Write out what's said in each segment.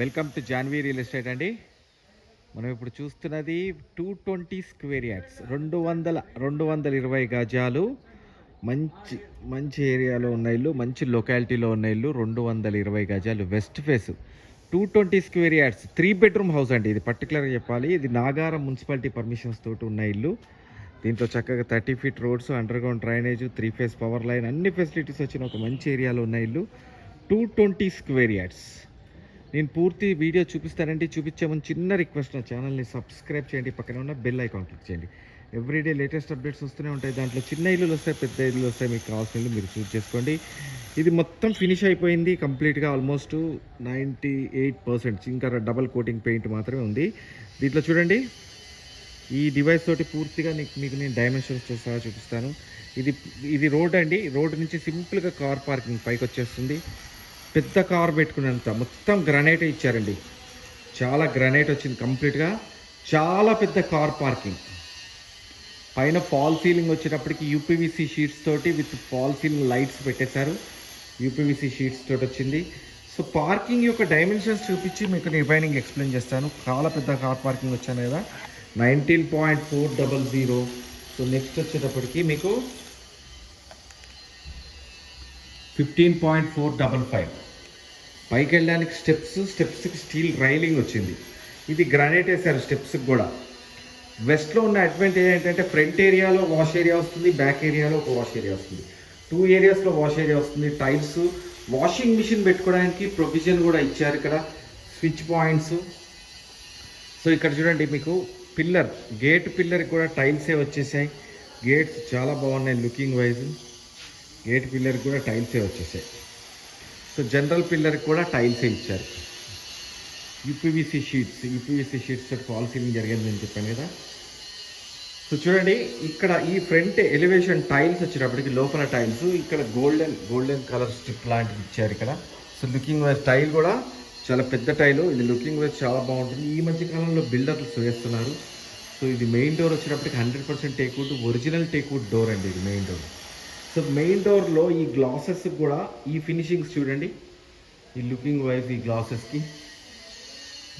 Welcome to Janvi real estate అండి. మనం ఇప్పుడు చూస్తున్నది టూ ట్వంటీ స్క్వేర్ యార్డ్స్. రెండు వందల రెండు వందల ఇరవై గజాలు. మంచి మంచి ఏరియాలో ఉన్న ఇల్లు మంచి లొకాలిటీలో ఉన్న ఇల్లు రెండు వందల ఇరవై గజాలు. West face two twenty square yards. Three bedroom house అండి. ఇది పర్టికులర్గా చెప్పాలి. ఇది నాగారం మున్సిపాలిటీ పర్మిషన్స్ తోటి ఉన్న ఇల్లు. దీంట్లో చక్కగా thirty feet roads underground drainage three phase power line అన్ని ఫెసిలిటీస్ వచ్చిన ఒక మంచి ఏరియాలో ఉన్న ఇల్లు. Two twenty square yards. నేను పూర్తి వీడియో చూపిస్తానండి. చూపించే ముందు చిన్న రిక్వెస్ట్ నా ఛానల్ని సబ్స్క్రైబ్ చేయండి. పక్కన ఉన్న బెల్ ఐకాన్ క్లిక్ చేయండి. ఎవ్రీడే లేటెస్ట్ అప్డేట్స్ వస్తూనే ఉంటాయి. దాంట్లో చిన్న ఇల్లులు వస్తాయి పెద్ద ఇల్లులు వస్తాయి. మీకు కావాల్సిన ఇల్లు మీరు చూస్ చేసుకోండి. ఇది మొత్తం ఫినిష్ అయిపోయింది కంప్లీట్గా ఆల్మోస్ట్ నైంటీ ఎయిట్ పర్సెంట్. ఇంకా డబల్ కోటింగ్ పెయింట్ మాత్రమే ఉంది. దీంట్లో చూడండి. ఈ డివైస్ తోటి పూర్తిగా నీకు మీకు నేను డైమెన్షన్స్ సహా చూపిస్తాను. ఇది ఇది రోడ్ అండి. రోడ్ నుంచి సింపుల్గా కార్ పార్కింగ్ పైకి వచ్చేస్తుంది పెద్ద కార్ పెట్టుకున్నంత మొత్తం గ్రనైట్ ఇచ్చారండి. చాలా గ్రనైట్ వచ్చింది కంప్లీట్గా. చాలా పెద్ద కార్ పార్కింగ్. పైన ఫాల్ సీలింగ్ వచ్చేటప్పటికి యూపీవీసీ షీట్స్ తోటి విత్ ఫాల్ సీలింగ్ లైట్స్ పెట్టేశారు. యూపీవీసీ షీట్స్ తోటి వచ్చింది. సో పార్కింగ్ యొక్క డైమెన్షన్స్ చూపించి మీకు రిఫైనింగ్ ఎక్స్ప్లెయిన్ చేస్తాను. చాలా పెద్ద కార్ పార్కింగ్ వచ్చాను కదా. Nineteen point four double zero. So next వచ్చేటప్పటికి మీకు fifteen point four double five. పైకి వెళ్ళడానికి స్టెప్స్ స్టెప్స్కి స్టీల్ రైలింగ్ వచ్చింది. ఇది గ్రానైట్ వేశారు స్టెప్స్కి కూడా. వెస్ట్లో ఉన్న అడ్వాంటేజ్ ఏంటంటే ఫ్రంట్ ఏరియాలో వాష్ ఏరియా వస్తుంది బ్యాక్ ఏరియాలో ఒక వాష్ ఏరియా వస్తుంది. టూ ఏరియాస్లో వాష్ ఏరియా వస్తుంది టైల్స్. వాషింగ్ మిషన్ పెట్టుకోవడానికి ప్రొవిజన్ కూడా ఇచ్చారు ఇక్కడ. Switch points. సో ఇక్కడ చూడండి మీకు పిల్లర్. గేట్ పిల్లర్కి కూడా టైల్సే వచ్చేసాయి. గేట్స్ చాలా బాగున్నాయి లుకింగ్ వైజ్. గేట్ పిల్లర్కి కూడా టైల్సే వచ్చేసాయి. సో జనరల్ పిల్లర్కి కూడా టైల్సే ఇచ్చారు. యూపీవీసీ షీట్స్ యూపీవీసీ షీట్స్ తోటి ఫాల్ సీలింగ్ జరిగిందని చెప్పాను కదా. సో చూడండి ఇక్కడ ఈ ఫ్రంట్ ఎలివేషన్ టైల్స్ వచ్చేటప్పటికి లోపల టైల్స్ ఇక్కడ గోల్డెన్ గోల్డెన్ కలర్ స్ట్రిప్ లాంటివి ఇచ్చారు ఇక్కడ. సో లుకింగ్ వైజ్ టైల్ కూడా చాలా పెద్ద టైలు ఇది లుకింగ్ వైజ్ చాలా బాగుంటుంది. ఈ మధ్య కాలంలో బిల్డర్స్ వేస్తున్నారు. సో ఇది మెయిన్ డోర్ వచ్చేటప్పటికి hundred percent teakwood original teakwood door అండి ఇది మెయిన్ డోర్ సో మెయిన్ డోర్లో ఈ గ్లాసెస్ కూడా ఈ ఫినిషింగ్స్ చూడండి. ఈ లుకింగ్ వైజ్ ఈ గ్లాసెస్కి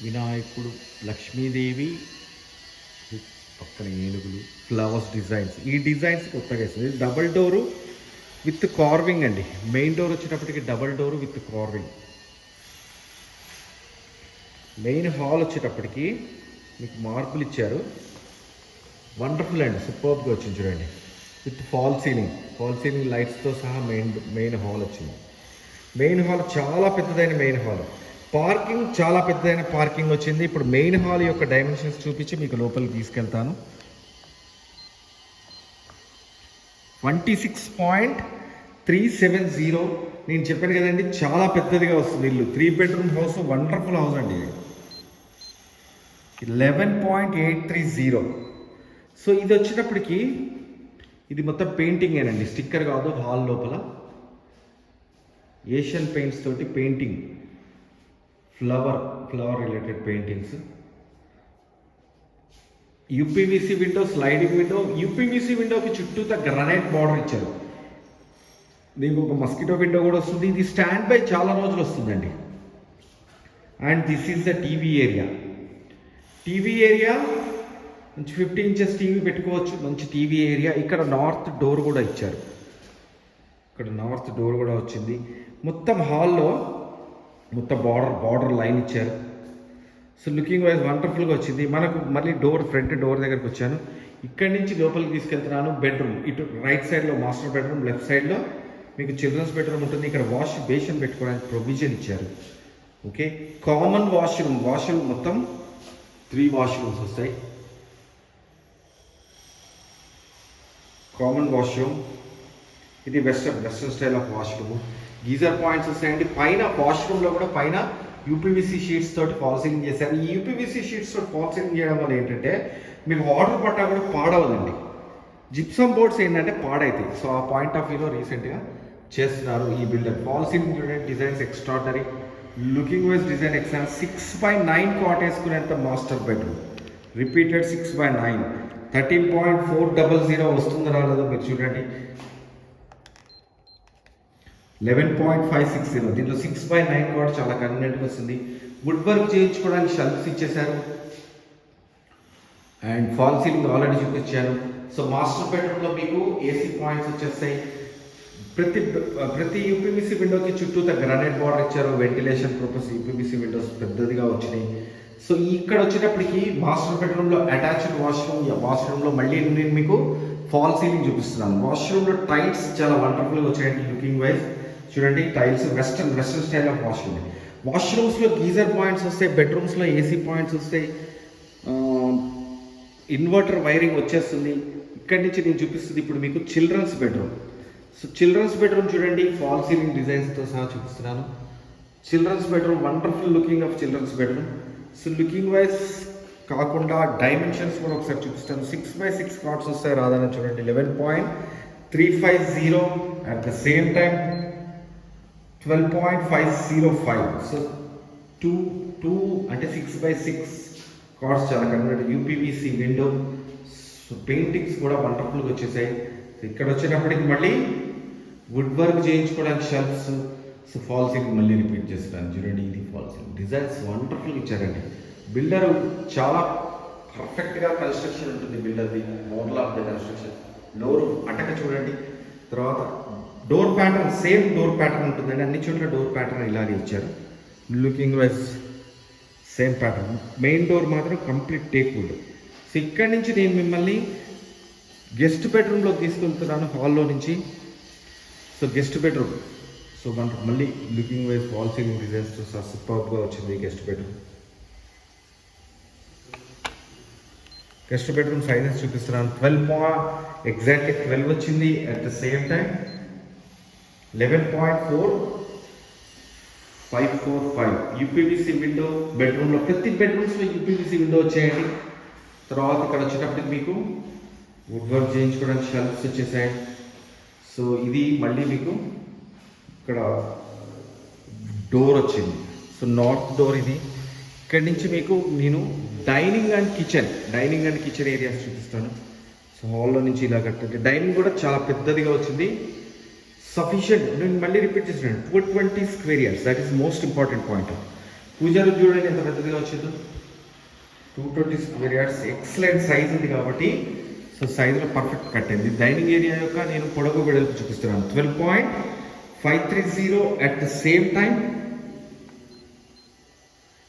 వినాయకుడు లక్ష్మీదేవి పక్కన ఏనుగులు ఫ్లవర్స్ డిజైన్స్ ఈ డిజైన్స్ కొత్తగా వేస్తుంది డబల్ డోరు విత్ కార్వింగ్ అండి. మెయిన్ డోర్ వచ్చేటప్పటికి double door with carving main hall వచ్చేటప్పటికి మీకు మార్పులు ఇచ్చారు. వండర్ఫుల్ అండి. సూపర్గా వచ్చింది చూడండి. With fall ceiling fall ceiling లైట్స్తో సహా మెయిన్ మెయిన్ హాల్ వచ్చింది. మెయిన్ హాల్ చాలా పెద్దదైన మెయిన్ హాల్ పార్కింగ్ చాలా పెద్దదైన పార్కింగ్ వచ్చింది. ఇప్పుడు మెయిన్ హాల్ యొక్క డైమెన్షన్స్ చూపించి మీకు లోపలికి తీసుకెళ్తాను. Twenty six point three seven zero నేను చెప్పాను కదండి చాలా పెద్దదిగా వస్తుంది ఇల్లు. Three bedroom house wonderful house అండి ఇది. Eleven point eight three zero so ఇది వచ్చేటప్పటికి ఇది మొత్తం పెయింటింగ్ అండి స్టిక్కర్ కాదు హాల్ లోపల. ఏషియన్ పెయింట్స్ తోటి painting flower flower related paintings UPVC window sliding window UPVC విండోకి చుట్టూత గ్రనైట్ బార్డర్ ఇచ్చారు. దీనికి ఒక మస్కిటో విండో కూడా వస్తుంది. ఇది స్టాండ్ బై చాలా రోజులు వస్తుందండి. And this is the TV area TV area మంచి ఫిఫ్టీ ఇంచెస్ టీవీ పెట్టుకోవచ్చు. మంచి టీవీ ఏరియా ఇక్కడ నార్త్ డోర్ కూడా ఇచ్చారు. ఇక్కడ నార్త్ డోర్ కూడా వచ్చింది. మొత్తం హాల్లో మొత్తం బార్డర్ బార్డర్ లైన్ ఇచ్చారు. సో లుకింగ్ వైజ్ వండర్ఫుల్గా వచ్చింది. మనకు మళ్ళీ డోర్ ఫ్రంట్ డోర్ దగ్గరకు వచ్చాను. ఇక్కడి నుంచి లోపలికి తీసుకెళ్తున్నాను. బెడ్రూమ్ ఇటు రైట్ సైడ్లో మాస్టర్ బెడ్రూమ్ లెఫ్ట్ సైడ్లో మీకు చిల్డ్రన్స్ బెడ్రూమ్ ఉంటుంది. ఇక్కడ వాష్ బేషన్ పెట్టుకోవడానికి ప్రొవిజన్ ఇచ్చారు. ఓకే కామన్ వాష్రూమ్ వాష్రూమ్ మొత్తం త్రీ వాష్రూమ్స్ వస్తాయి. కామన్ వాష్రూమ్ ఇది best western style of washroom geyser points వస్తాయండి. పైన వాష్రూమ్లో కూడా పైన యూపీవీసీ షీట్స్ తోటి ఫాల్ సీలింగ్ చేశారు. ఈ యూపీవీసీ షీట్స్ తోటి ఫాల్ సీలింగ్ చేయడం వల్ల ఏంటంటే మీకు వాటర్ పట్టా కూడా పాడవదండి. జిప్సమ్ బోర్డ్స్ ఏంటంటే పాడైతాయి. సో ఆ పాయింట్ ఆఫ్ వ్యూలో రీసెంట్గా చేస్తున్నారు ఈ బిల్డర్ ఫాల్ సీలింగ్ చూడండి designs extraordinary looking wise design excellent six by nine cot వేసుకునేంత master bedroom repeated six by nine thirteen point four double zero వస్తుందో రాలేదో మీరు చూడండి. Eleven point five six zero. దీంట్లో సిక్స్ బై నైన్ కూడా చాలా కన్వీనియంట్గా వస్తుంది. వుడ్ వర్క్ చేయించుకోవడానికి షెల్ఫ్స్ ఇచ్చేశారు. అండ్ ఫాల్ సీలింగ్ ఆల్రెడీ చూపించాను సో మాస్టర్ బెడ్రూమ్లో మీకు ఏసీ పాయింట్స్ వచ్చేస్తాయి. ప్రతి ప్రతి యూపీబీసీ విండోకి చుట్టూ గ్రానైట్ బార్డర్ ఇచ్చారు. వెంటిలేషన్ పర్పస్ యూపీబీసీ విండోస్ పెద్దదిగా వచ్చినాయి. సో ఇక్కడ వచ్చేటప్పటికి మాస్టర్ బెడ్రూమ్లో అటాచ్డ్ వాష్రూమ్ వాష్రూమ్లో మళ్ళీ నేను మీకు ఫాల్ సీలింగ్ చూపిస్తున్నాను. వాష్రూమ్లో టైల్స్ చాలా వండర్ఫుల్గా వచ్చాయండి లుకింగ్ వైజ్ చూడండి tiles western western style of washroom వాష్రూమ్స్లో geyser points వస్తాయి బెడ్రూమ్స్లో ఏసీ పాయింట్స్ వస్తాయి. ఇన్వర్టర్ వైరింగ్ వచ్చేస్తుంది. ఇక్కడి నుంచి నేను చూపిస్తుంది ఇప్పుడు మీకు children's bedroom so children's bedroom చూడండి ఫాల్ సీలింగ్ డిజైన్స్తో సహా చూపిస్తున్నాను. Children's bedroom wonderful looking of children's bedroom so looking wise కాకుండా డైమెన్షన్స్ కూడా ఒకసారి చూపిస్తాను. సిక్స్ బై సిక్స్ కార్డ్స్ వస్తాయి రాదని చూడండి. Eleven point three five zero at the same time twelve point five zero five so two two అంటే six by six cards చాలా కనబడి యూపీవీసీ విండో సో పెయింటింగ్స్ కూడా వండర్ఫుల్గా వచ్చేసాయి. ఇక్కడ వచ్చినప్పటికి మళ్ళీ వుడ్ వర్క్ చేయించుకోవడానికి షెల్ఫ్స్ సో ఫాల్ సీలింగ్ మళ్ళీ రిపీట్ చేస్తున్నాను చూడండి ఇది ఫాల్ డిజైన్స్ వండర్ఫుల్ ఇచ్చారండి. బిల్డర్ చాలా పర్ఫెక్ట్గా కన్స్ట్రక్షన్ ఉంటుంది బిల్డర్ది model of the construction door అటక చూడండి. తర్వాత door pattern same door pattern ఉంటుందండి. అన్ని చోట్ల డోర్ ప్యాటర్న్ ఇలాగే ఇచ్చారు. Looking wise same pattern main door మాత్రం కంప్లీట్ టేక్ సో ఇక్కడి నుంచి నేను మిమ్మల్ని గెస్ట్ బెడ్రూమ్లో తీసుకెళ్తున్నాను హాల్లో నుంచి. సో గెస్ట్ బెడ్రూమ్ సో మనకు మళ్ళీ looking wise wall ceiling designs సూపర్గా వచ్చింది guest bedroom guest bedroom sizes చూపిస్తున్నాను. ట్వెల్వ్ పా ఎగ్జాక్ట్లీ ట్వెల్వ్ వచ్చింది at the same time eleven point four five four five UPVC window బెడ్రూమ్లో ప్రతి బెడ్రూమ్స్లో యూపీవీసీ విండో వచ్చేయండి. తర్వాత ఇక్కడ వచ్చేటప్పటికి మీకు వుడ్ వర్క్ చేయించుకోవడానికి షెల్ఫ్స్ వచ్చేసాయి. సో ఇది మళ్ళీ మీకు ఇక్కడ డోర్ వచ్చింది. సో నార్త్ డోర్ ఇది. ఇక్కడి నుంచి మీకు నేను dining and kitchen dining and kitchen areas చూపిస్తాను. సో హాల్లో నుంచి ఇలా కట్టండి. డైనింగ్ కూడా చాలా పెద్దదిగా వచ్చింది. సఫిషియంట్ నేను మళ్ళీ రిపీట్ చేస్తున్నాను. Two twenty square yards that is most important point పూజారు చూడండి ఎంత పెద్దదిగా వచ్చిందో. Two twenty square yards excellent size ఉంది కాబట్టి సో సైజులో పర్ఫెక్ట్ కట్టింది డైనింగ్ ఏరియా యొక్క నేను పొడవు వెడల్పు చూపిస్తున్నాను. Twelve point five three zero at the same time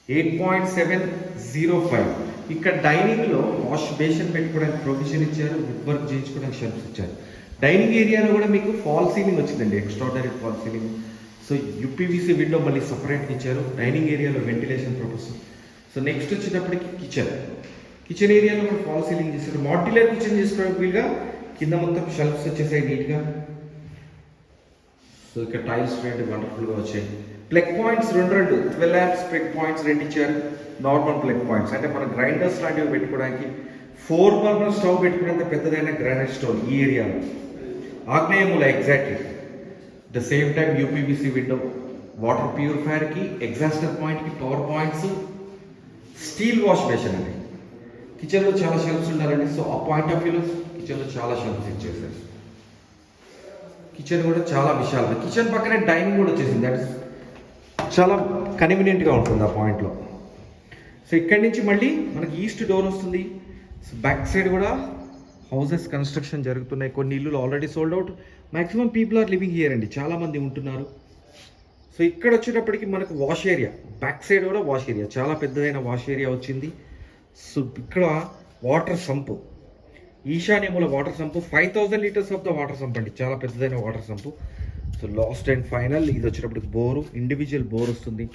eight point seven zero five ఇక్కడ డైనింగ్లో వాష్ బేషన్ పెట్టుకోవడానికి ప్రొవిజన్ ఇచ్చారు వుడ్ వర్క్ చేయించుకోవడానికి షెల్ఫ్స్ ఇచ్చారు. డైనింగ్ ఏరియాలో కూడా మీకు ఫాల్ సీలింగ్ వచ్చిందండి extraordinary fall ceiling so UPVC window మళ్ళీ సపరేట్గా ఇచ్చారు. డైనింగ్ ఏరియాలో వెంటిలేషన్ పర్పస్ సో నెక్స్ట్ వచ్చేటప్పటికి కిచెన్ కిచెన్ ఏరియాలో కూడా ఫాల్ సీలింగ్ చేశారు. మాడ్యులర్ కిచెన్ చేసుకోవడానికి వీలుగా కింద మొత్తం షెల్ఫ్స్ వచ్చేసాయి నీట్గా సో ఇక్కడ టైల్స్ రెండు వండర్ఫుల్గా వచ్చాయి ప్లగ్ పాయింట్స్ రెండు రెండు. ట్వెల్వ్ యాప్స్ ప్లగ్ పాయింట్స్ రెండు ఇచ్చారు నార్మల్ ప్లగ్ పాయింట్స్ అంటే మన గ్రైండర్స్ లాంటివి పెట్టుకోవడానికి ఫోర్ బర్నర్ స్టవ్ పెట్టుకునేంత పెద్దదైన గ్రానైట్ స్టవ్ ఈ ఏరియాలో. ఆగ్నేయముల exactly the same time UPVC window water ప్యూరిఫైయర్కి exhauster పాయింట్కి power points steel wash basin అండి. కిచెన్లో చాలా షెల్ఫ్స్ ఉండాలండి. సో ఆ పాయింట్ ఆఫ్ వ్యూలో కిచెన్లో చాలా షెల్ఫ్స్ ఇచ్చేసారు కిచెన్ కూడా చాలా విశాలం కిచెన్ పక్కనే డైనింగ్ కూడా వచ్చేసింది. దట్ చాలా కన్వీనియంట్గా ఉంటుంది ఆ పాయింట్లో సో ఇక్కడి నుంచి మళ్ళీ మనకి ఈస్ట్ డోర్ వస్తుంది. సో బ్యాక్ సైడ్ కూడా హౌసెస్ కన్స్ట్రక్షన్ జరుగుతున్నాయి. కొన్ని ఇల్లులు already sold out maximum people are living here అండి. చాలామంది ఉంటున్నారు. సో ఇక్కడ వచ్చేటప్పటికి మనకు వాష్ ఏరియా బ్యాక్ సైడ్ కూడా వాష్ ఏరియా చాలా పెద్దదైన వాష్ ఏరియా వచ్చింది. సో ఇక్కడ water sump ఈశాన్యముల water sump five thousand litres of the water sump అండి. చాలా పెద్దదైన water sump. So last and final ఇది వచ్చేటప్పటికి బోరు ఇండివిజువల్ బోర్ వస్తుంది.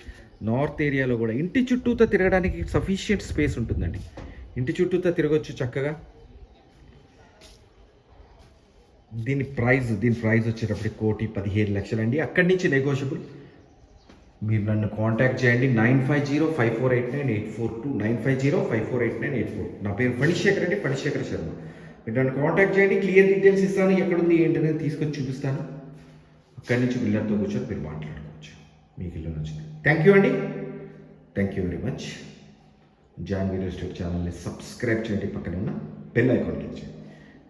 నార్త్ ఏరియాలో కూడా ఇంటి చుట్టూతో తిరగడానికి సఫిషియంట్ స్పేస్ ఉంటుందండి. ఇంటి చుట్టూతో తిరగొచ్చు చక్కగా. దీని ప్రైస్ దీని ప్రైస్ వచ్చేటప్పటికి కోటి పదిహేను లక్షలు అండి. అక్కడి నుంచి నెగోషియబుల్ మీరు నన్ను కాంటాక్ట్ చేయండి. Nine five zero five four eight nine eight four two nine five zero five four eight nine eight four నా పేరు ఫణిశేఖర్ అండి. ఫణిశేఖర్ శర్మ. మీరు నన్ను కాంటాక్ట్ చేయండి క్లియర్ డీటెయిల్స్ ఇస్తాను. ఎక్కడుంది ఏంటనేది తీసుకొచ్చి చూపిస్తాను. అక్కడి నుంచి పిల్లలతో కూర్చొని మీరు మాట్లాడుకోవచ్చు. మీకు ఇల్లు నచ్చింది. థ్యాంక్ యూ అండి. థ్యాంక్ యూ వెరీ మచ్ జాన్ వీడియో స్టేట్ ఛానల్ని సబ్స్క్రైబ్ చేయండి. పక్కన ఉన్న బెల్ ఐకాన్ క్లిక్ చేయండి.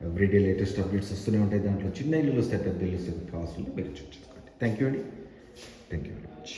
ఎవ్రీడే లేటెస్ట్ అప్డేట్స్ వస్తూనే ఉంటాయి. దాంట్లో చిన్న ఇల్లు వస్తాయి పెద్ద ఇల్లు వస్తాయి కావాల్సింది మీరు చూసుకోండి. థ్యాంక్ యూ అండి. Thank you very much